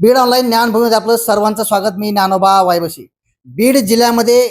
Beed online ज्ञानभूमीमध्ये आपलं सर्वांचं स्वागत. मी ज्ञानोबा वायबशी. बीड जिल्ह्यामध्ये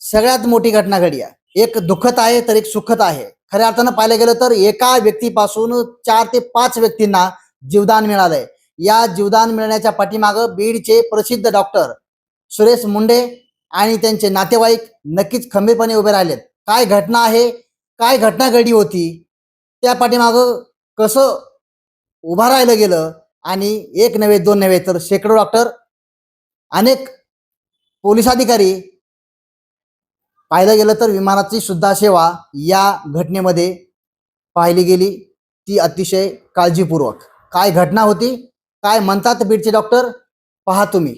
सगळ्यात मोठी घटना घडी आहे. एक दुःखद आहे तर एक सुखद आहे. खऱ्या अर्थानं पाहायला गेलं तर एका व्यक्तीपासून चार ते पाच व्यक्तींना जीवदान मिळालंय. या जीवदान मिळण्याच्या पाठीमागं बीडचे प्रसिद्ध डॉक्टर सुरेश मुंडे आणि त्यांचे नातेवाईक नक्कीच खंबीरपणे उभे राहिलेत. काय घटना आहे? काय घटना घडी होती? त्या पाठीमागं कसं उभा राहिलं गेलं? आणि एक नव्हे दोन नव्हे तर शेकडो डॉक्टर अनेक पोलीस अधिकारी पाहिलं गेलं तर विमानाची सुद्धा सेवा या घटनेमध्ये पाहिली गेली. ती अतिशय काळजीपूर्वक. काय घटना होती? काय म्हणतात बीडचे डॉक्टर पहा तुम्ही.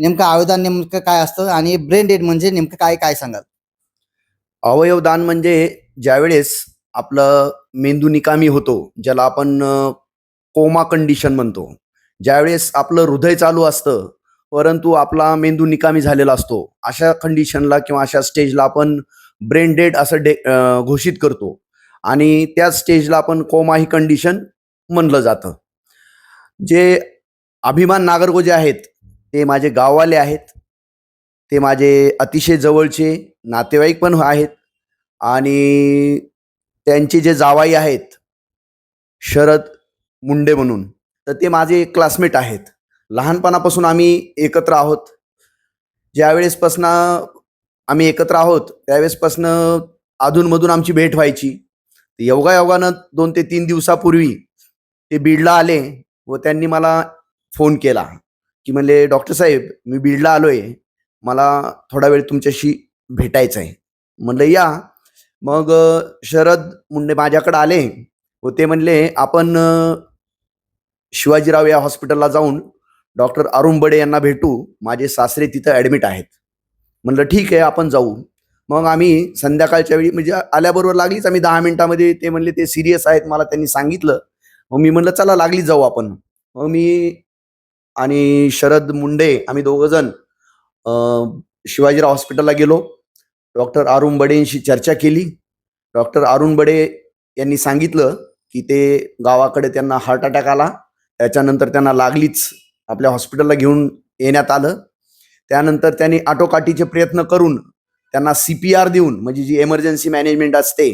नेमकं अवयवदान नेमकं काय असतं आणि ब्रेन डेड म्हणजे नेमकं काय काय सांगाल? अवयवदान म्हणजे ज्यावेळेस आपलं मेंदू निकामी होतो ज्याला आपण कोमा कंडिशन म्हणतो. ज्यावेळेस आपलं हृदय चालू असतं परंतु आपला मेंदू निकामी झालेला असतो अशा कंडिशनला किंवा अशा स्टेजला आपण ब्रेन डेड असं डे घोषित करतो. आणि त्या स्टेजला आपण कोमा ही कंडिशन म्हणलं जातं. जे अभिमान नागरगोजे आहेत ते माझे गाववाले आहेत. ते माझे अतिशय जवळचे नातेवाईक पण आहेत. आणि त्यांचे जे जावाई आहेत शरद मुंडे म्हणून तर ते माझे क्लासमेट आहेत. लहानपणापासून आम्ही एकत्र आहोत. ज्यावेळेसपासनं आम्ही एकत्र आहोत त्यावेळेसपासनं अधूनमधून आमची भेट व्हायची. योगायोगानं दोन ते तीन दिवसापूर्वी ते बीडला आले व त्यांनी मला फोन केला. की म्हणले डॉक्टर साहेब मी बीडला आलोय. मला थोडा वेळ तुमच्याशी भेटायचं आहे म्हणलं या. मग शरद मुंडे माझ्याकडे आले व ते म्हणले आपण शिवाजीराव या हॉस्पिटलला जाऊन डॉक्टर अरुण बडे यांना भेटू. माझे सासरे तिथं ॲडमिट आहेत. म्हणलं ठीक आहे आपण जाऊ. मग आम्ही संध्याकाळच्या वेळी म्हणजे आल्याबरोबर लागलीच आम्ही दहा मिनिटामध्ये. ते म्हणले ते सिरियस आहेत मला त्यांनी सांगितलं. मग मी म्हणलं चला लागली जाऊ आपण. मग मी आणि शरद मुंडे आम्ही दोघं जण शिवाजीराव हॉस्पिटलला गेलो. डॉक्टर अरुण बडेंशी चर्चा केली. डॉक्टर अरुण बडे यांनी सांगितलं की ते गावाकडे त्यांना हार्ट अटॅक आला. त्याच्यानंतर त्यांना लागलीच आपल्या हॉस्पिटलला घेऊन येण्यात आलं. त्यानंतर त्यांनी आटोकाटीचे प्रयत्न करून त्यांना सी पी आर देऊन म्हणजे जी एमर्जन्सी मॅनेजमेंट असते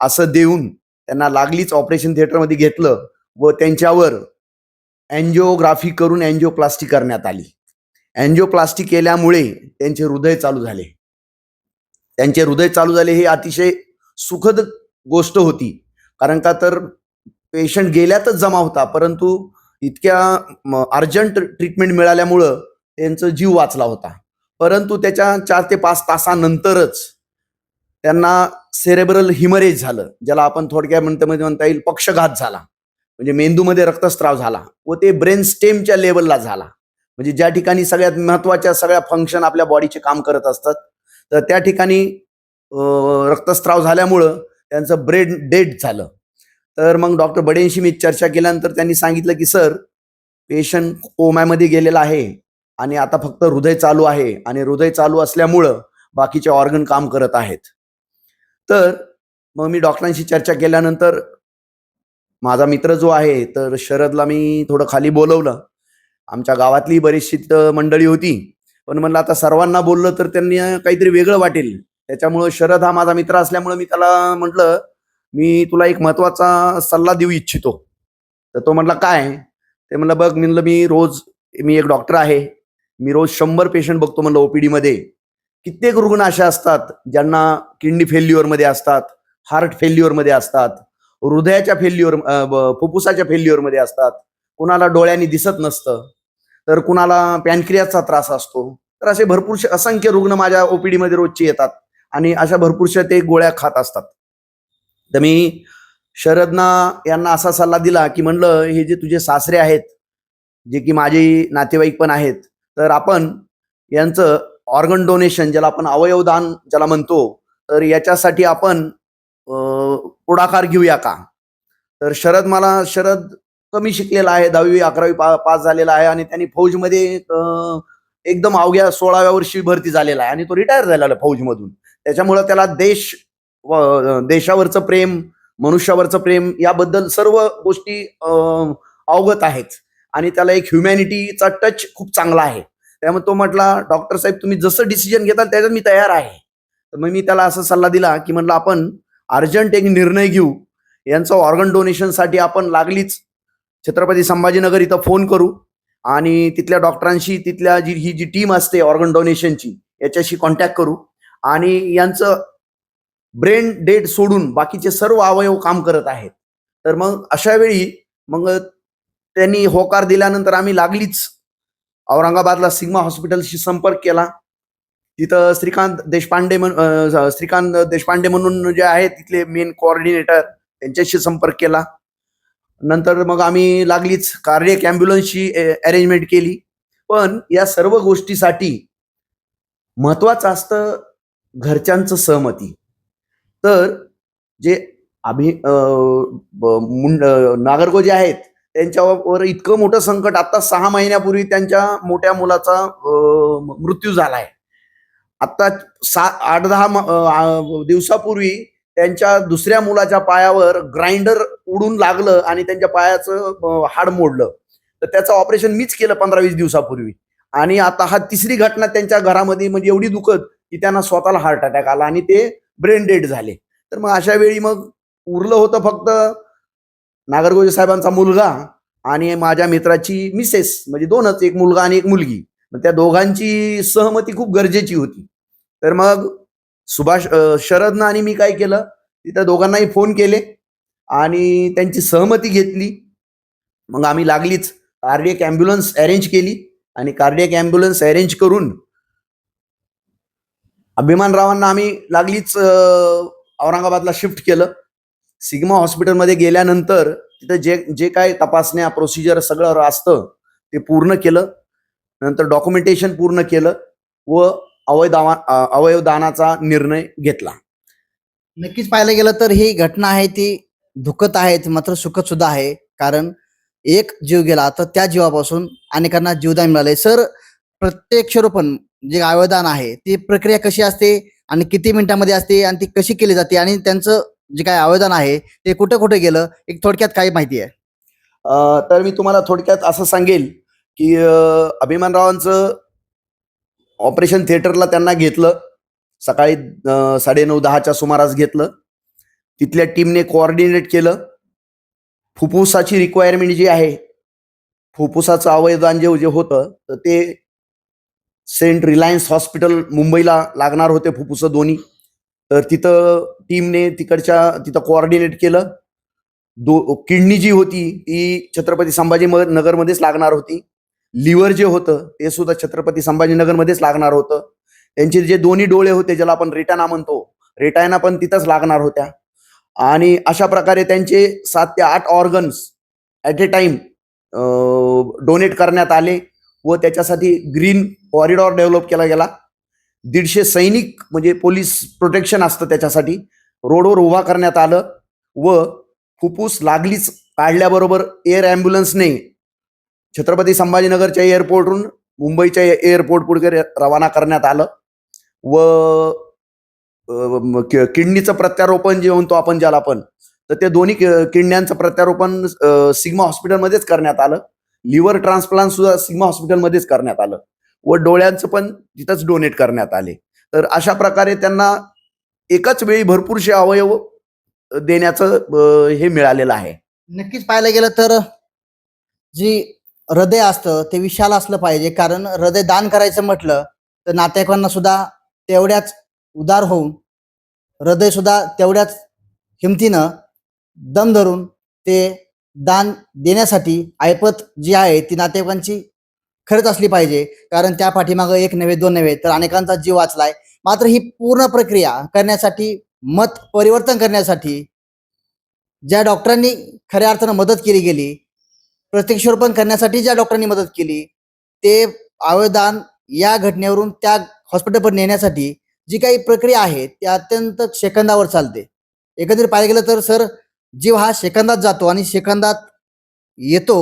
असं देऊन त्यांना लागलीच ऑपरेशन थिएटरमध्ये घेतलं व त्यांच्यावर अँजिओग्राफी करून अँजिओप्लास्टी करण्यात आली. अँजिओप्लास्टी केल्यामुळे त्यांचे हृदय चालू झाले. त्यांचे हृदय चालू झाले हे अतिशय सुखद गोष्ट होती. कारण का तर पेशंट गेल्यातच जमा होता परंतु इतक्या अर्जंट ट्रीटमेंट मिळाल्यामुळं त्यांचा जीव वाचला होता. परंतु त्याच्या चार ते पाच तासानंतरच त्यांना सेरेब्रल हिमरेज झालं ज्याला आपण थोडक्या म्हणतो म्हणता येईल पक्षघात झाला. म्हणजे मेंदूमध्ये रक्तस्राव झाला व ते ब्रेन स्टेमच्या लेवलला झाला. म्हणजे ज्या ठिकाणी सगळ्यात महत्त्वाच्या सगळ्या फंक्शन आपल्या बॉडीचे काम करत असतात तर त्या ठिकाणी रक्तस्राव झाल्यामुळं त्यांचं ब्रेन डेड झालं. तर मग डॉक्टर बडेंशी मी चर्चा केल्यानंतर त्यांनी सांगितलं की सर पेशंट कोम्यामध्ये गेलेला आहे आणि आता फक्त हृदय चालू आहे आणि हृदय चालू असल्यामुळं बाकीचे ऑर्गन काम करत आहेत. तर मग मी डॉक्टरांशी चर्चा केल्यानंतर माझा मित्र जो आहे तर शरदला मी थोडं खाली बोलवलं. आमच्या गावातली बरीचशी मंडळी होती. पण म्हणलं आता सर्वांना बोललं तर त्यांनी काहीतरी वेगळं वाटेल. त्याच्यामुळं शरद हा माझा मित्र असल्यामुळं मी त्याला म्हटलं मी तुला एक महत्त्वाचा सल्ला देऊ इच्छितो. तर तो म्हटला काय? ते म्हणलं बघ म्हणलं मी रोज मी एक डॉक्टर आहे. मी रोज शंभर पेशंट बघतो म्हणलं ओपीडीमध्ये कित्येक रुग्ण असे असतात ज्यांना किडनी फेल्युअरमध्ये असतात हार्ट फेल्युअरमध्ये असतात. हृदयाच्या फेल्युअर फुफ्फुसाच्या फेल्युअरमध्ये असतात. कुणाला डोळ्यांनी दिसत नसतं. तर कुणाला पॅनक्रियाचा त्रास असतो. तर असे भरपूरसे असंख्य रुग्ण माझ्या ओपीडीमध्ये रोजचे येतात. आणि अशा भरपूरशा ते गोळ्या खात असतात. तर मी शरदना यांना असा सल्ला दिला की म्हणलं हे जे तुझे सासरे आहेत जे की माझे नातेवाईक पण आहेत तर आपण यांचं ऑर्गन डोनेशन ज्याला आपण अवयवदान ज्याला म्हणतो तर याच्यासाठी आपण पुढाकार घेऊया का? तर शरद मला शरद कमी शिकलेला आहे दहावी अकरावी पा पास झालेला आहे आणि त्यांनी फौजमध्ये एकदम अवघ्या सोळाव्या वर्षी भरती झालेला आहे आणि तो रिटायर झालेला आहे फौजमधून. त्याच्यामुळं त्याला देश व देशावरचं प्रेम मनुष्यावरचं प्रेम याबद्दल सर्व गोष्टी अवगत आहेत. आणि त्याला एक ह्युमॅनिटीचा टच खूप चांगला आहे. त्यामुळे तो म्हटला डॉक्टर साहेब तुम्ही जसं डिसिजन घेताल त्याच्यात मी तयार आहे. तर मग मी त्याला असा सल्ला दिला की म्हटलं आपण अर्जंट एक निर्णय घेऊ यांचं ऑर्गन डोनेशनसाठी आपण लागलीच. छत्रपती संभाजीनगर इथं फोन करू आणि तिथल्या डॉक्टरांशी तिथल्या जी ही जी टीम असते ऑर्गन डोनेशनची याच्याशी कॉन्टॅक्ट करू आणि यांचं ब्रेन डेड सोडून बाकीचे सर्व अवयव काम करत आहेत. तर मग अशा वेळी मग त्यांनी होकार दिल्यानंतर आम्ही लागलीच. औरंगाबादला सिग्मा हॉस्पिटलशी संपर्क केला. तिथं श्रीकांत देशपांडे म्हण श्रीकांत देशपांडे म्हणून जे आहेत तिथले मेन कोऑर्डिनेटर त्यांच्याशी संपर्क केला. नंतर मग आम्ही लागलीच कार्डियक ॲम्ब्युलन्सची अरेंजमेंट केली. पण या सर्व गोष्टीसाठी महत्वाचं असतं घरच्यांचं सहमती. तर जे अभि मुंड नागरगो जे आहेत त्यांच्यावर इतकं मोठं संकट आता सहा महिन्यापूर्वी त्यांच्या मोठ्या मुलाचा मृत्यू झाला आहे आता सा आठ दहा दिवसापूर्वी त्यांच्या दुसऱ्या मुलाच्या पायावर ग्राइंडर उडून लागलं आणि त्यांच्या पायाचं हाड मोडलं. तर त्याचं ऑपरेशन मीच केलं पंधरा वीस दिवसापूर्वी. आणि आता हा तिसरी घटना त्यांच्या घरामध्ये म्हणजे एवढी दुखत की त्यांना स्वतःला हार्ट अटॅक आला आणि ते ब्रेन डेड झाले. तर मग अशा वेळी मग उरलं होतं फक्त नागरगोजे साहेबांचा मुलगा आणि माझ्या मित्राची मिसेस म्हणजे दोनच एक मुलगा आणि एक मुलगी. मग त्या दोघांची सहमती खूप गरजेची होती. तर मग सुभाष शरदनं आणि मी काय केलं? तिथं दोघांनाही फोन केले आणि त्यांची सहमती घेतली. मग आम्ही लागलीच. कार्डियक ॲम्ब्युलन्स अरेंज केली आणि कार्डियक ॲम्ब्युलन्स अरेंज करून अभिमानरावांना आम्ही लागलीच औरंगाबादला शिफ्ट केलं. सिग्मा हॉस्पिटलमध्ये गेल्यानंतर तिथं जे जे काय तपासण्या प्रोसिजर सगळं असतं ते पूर्ण केलं. नंतर डॉक्युमेंटेशन पूर्ण केलं व अवयदावा अवयवदानाचा निर्णय घेतला. नक्कीच पाहायला गेलं तर ही घटना आहे ती दुःखद आहे मात्र सुखद सुद्धा आहे. कारण एक जीव गेला तर त्या जीवापासून अनेकांना जीवदान मिळाले सर प्रत्येक क्षरोपण जे अवयदान आहे ती प्रक्रिया कशी असते आणि किती मिनिटांमध्ये असते आणि ती कशी केली जाते आणि त्यांचं जे काय अवयदान आहे ते कुठे कुठे गेलं एक थोडक्यात काही माहिती आहे. तर मी तुम्हाला थोडक्यात असं सांगेल की अभिमानरावांचं ऑपरेशन थिएटरला त्यांना घेतलं. सकाळी साडेनऊ दहाच्या सुमारास घेतलं. तिथल्या टीमने कोऑर्डिनेट केलं. फुफ्फुसाची रिक्वायरमेंट जी आहे फुफ्फुसाचं अवयदान जे जे होतं तर ते सेंट रिलायन्स हॉस्पिटल मुंबईला लागणार होते फुफ्फुसं दोन्ही. तर तिथं टीमने तिकडच्या तिथं कोऑर्डिनेट केलं. दो किडनी जी होती ती छत्रपती संभाजी नगरमध्येच लागणार होती. लिव्हर जे होतं ते सुद्धा छत्रपती संभाजीनगरमध्येच लागणार होतं. त्यांचे जे दोन्ही डोळे होते ज्याला आपण रिटायना म्हणतो रिटायना पण तिथंच लागणार होत्या. आणि अशा प्रकारे त्यांचे सात ते आठ organs at a time donate करण्यात आले व त्याच्यासाठी ग्रीन कॉरिडॉर डेव्हलप केला गेला. दीडशे सैनिक म्हणजे पोलीस प्रोटेक्शन असतं त्याच्यासाठी. रोडवर उभा करण्यात आलं व फुफ्फुस लागलीच काढल्याबरोबर एअर ॲम्ब्युलन्सने छत्रपती संभाजीनगरच्या एअरपोर्टवरून मुंबईच्या एअरपोर्ट पुढे रवाना करण्यात आलं. व किडनीचं प्रत्यारोपण जे म्हणतो आपण ज्याला आपण तर ते दोन्ही किडण्यांचं प्रत्यारोपण सिग्मा हॉस्पिटलमध्येच करण्यात आलं. लिव्हर ट्रान्सप्लांट सुद्धा सिग्मा हॉस्पिटलमध्येच करण्यात आलं. व डोळ्यांचं पण तिथंच डोनेट करण्यात आले. तर अशा प्रकारे त्यांना एकाच वेळी भरपूरसे अवयव देण्याचं हे मिळालेलं आहे. नक्कीच पाहायला गेलं तर जी हृदय असतं ते विशाल असलं पाहिजे. कारण हृदय दान करायचं म्हटलं तर नातेवाईकांना सुद्धा तेवढ्याच उदार होऊन हृदय सुद्धा तेवढ्याच हिमतीनं दम धरून ते दान देण्यासाठी ऐपत जी आहे ती नातेवाईकांची खरंच असली पाहिजे. कारण त्या पाठीमागं एक नव्हे दोन नव्हे तर अनेकांचा जीव वाचलाय. मात्र ही पूर्ण प्रक्रिया करण्यासाठी मत परिवर्तन करण्यासाठी ज्या डॉक्टरांनी खऱ्या अर्थानं मदत केली गेली प्रत्यक्षरोपण करण्यासाठी ज्या डॉक्टरांनी मदत केली ते अवयदान या घटनेवरून त्या हॉस्पिटलवर नेण्यासाठी जी काही प्रक्रिया आहे ती अत्यंत सेकंदावर चालते. एकंदरीत पाहायला गेलं तर सर जीव हा सेकंदात जातो आणि सेकंदात येतो.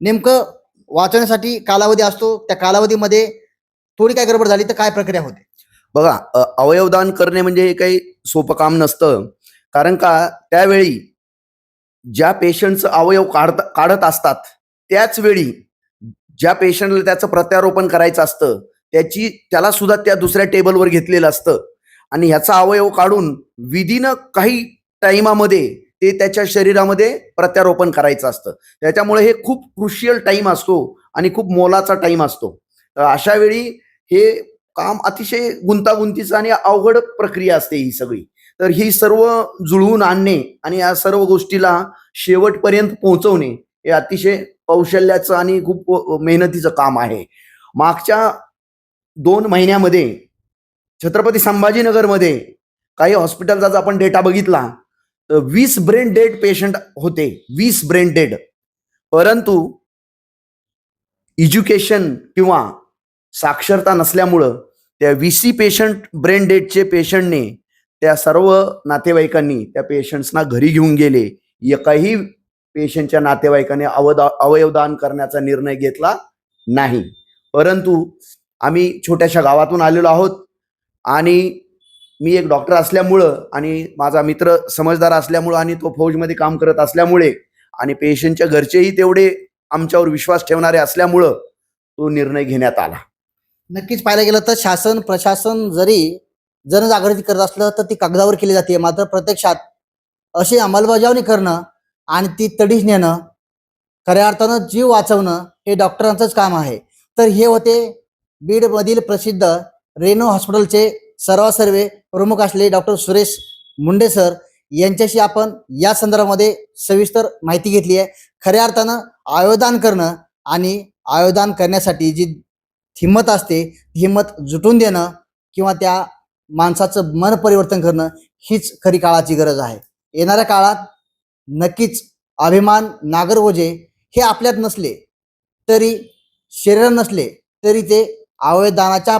नेमकं वाचवण्यासाठी कालावधी असतो. त्या कालावधीमध्ये थोडी काय गडबड झाली तर काय प्रक्रिया होते? बघा अ, अवयवदान करणे म्हणजे हे काही सोपं काम नसतं. कारण का? त्यावेळी ज्या पेशंटचं अवयव काढत काढत असतात त्याच वेळी ज्या पेशंटला त्याचं प्रत्यारोपण करायचं असतं त्याची त्याला सुद्धा त्या दुसऱ्या टेबलवर घेतलेलं असतं. आणि ह्याचा अवयव काढून विदिन काही टाइमामध्ये ते त्याच्या शरीरामध्ये प्रत्यारोपण करायचं असतं. त्याच्यामुळे हे खूप क्रुशियल टाईम असतो आणि खूप मोलाचा टाईम असतो. तर अशा वेळी हे काम अतिशय गुंतागुंतीचं आणि अवघड प्रक्रिया असते ही सगळी. तर ही सर्व जुळवून आणणे आणि या सर्व गोष्टीला शेवटपर्यंत पोहोचवणे हे अतिशय कौशल्याचं आणि खूप मेहनतीचं काम आहे. मागच्या दोन महिन्यामध्ये छत्रपती संभाजीनगरमध्ये काही हॉस्पिटलचा आपण डेटा बघितला तर वीस ब्रेन डेड पेशंट होते वीस ब्रेन डेड. परंतु एज्युकेशन किंवा साक्षरता नसल्यामुळं त्या व्हीसी पेशंट ब्रेन डेडचे पेशंटने त्या सर्व नातेवाईकांनी त्या पेशंट्सना घरी घेऊन गेले. एकाही पेशंटच्या नातेवाईकाने अवदा अवयवदान करण्याचा निर्णय घेतला नाही. परंतु आम्ही छोट्याशा गावातून आलेलो आहोत आणि मी एक डॉक्टर असल्यामुळं आणि माझा मित्र समजदार असल्यामुळं आणि तो फौजमध्ये काम करत असल्यामुळे आणि पेशंटच्या घरचेही तेवढे आमच्यावर विश्वास ठेवणारे असल्यामुळं तो निर्णय घेण्यात आला. नक्कीच पाहायला गेलं तर शासन प्रशासन जरी जनजागृती करत असलं तर ती कागदावर केली जाते. मात्र प्रत्यक्षात अशी अंमलबजावणी करणं आणि ती तडीस नेणं खऱ्या अर्थानं जीव वाचवणं हे डॉक्टरांचंच काम आहे. तर हे होते बीडमधील प्रसिद्ध रेनो हॉस्पिटलचे सर्वासर्वे प्रमुख असले डॉक्टर सुरेश मुंडे सर यांच्याशी आपण या संदर्भामध्ये सविस्तर माहिती घेतली आहे. खऱ्या अर्थानं आयोदान करणं आणि आयोदान करण्यासाठी जी हिंमत असते हिंमत जुटून देणं किंवा त्या माणसाचं मन परिवर्तन करणं हीच खरी काळाची गरज आहे. येणाऱ्या काळात नक्कीच अभिमान नागरवोजे हे आपल्यात नसले तरी शरीर नसले तरी ते अवयदानाच्या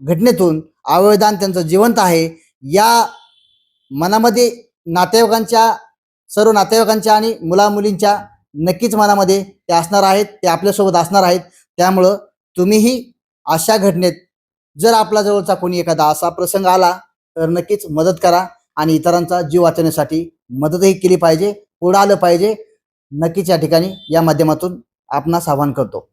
घटनेतून अवयदान त्यांचं जिवंत आहे. या मनामध्ये नातेवाईकांच्या सर्व नातेवाईकांच्या आणि मुलामुलींच्या नक्कीच मनामध्ये ते असणार आहेत ते आपल्यासोबत असणार आहेत. त्यामुळं तुम्हीही अशा घटनेत जर आपला जवळचा कोणी एखादा असा प्रसंग आला तर नक्कीच मदत करा आणि इतरांचा जीव वाचवण्यासाठी मदतही केली पाहिजे पुढं आलं पाहिजे. नक्कीच या ठिकाणी या माध्यमातून आपणास आवाहन करतो.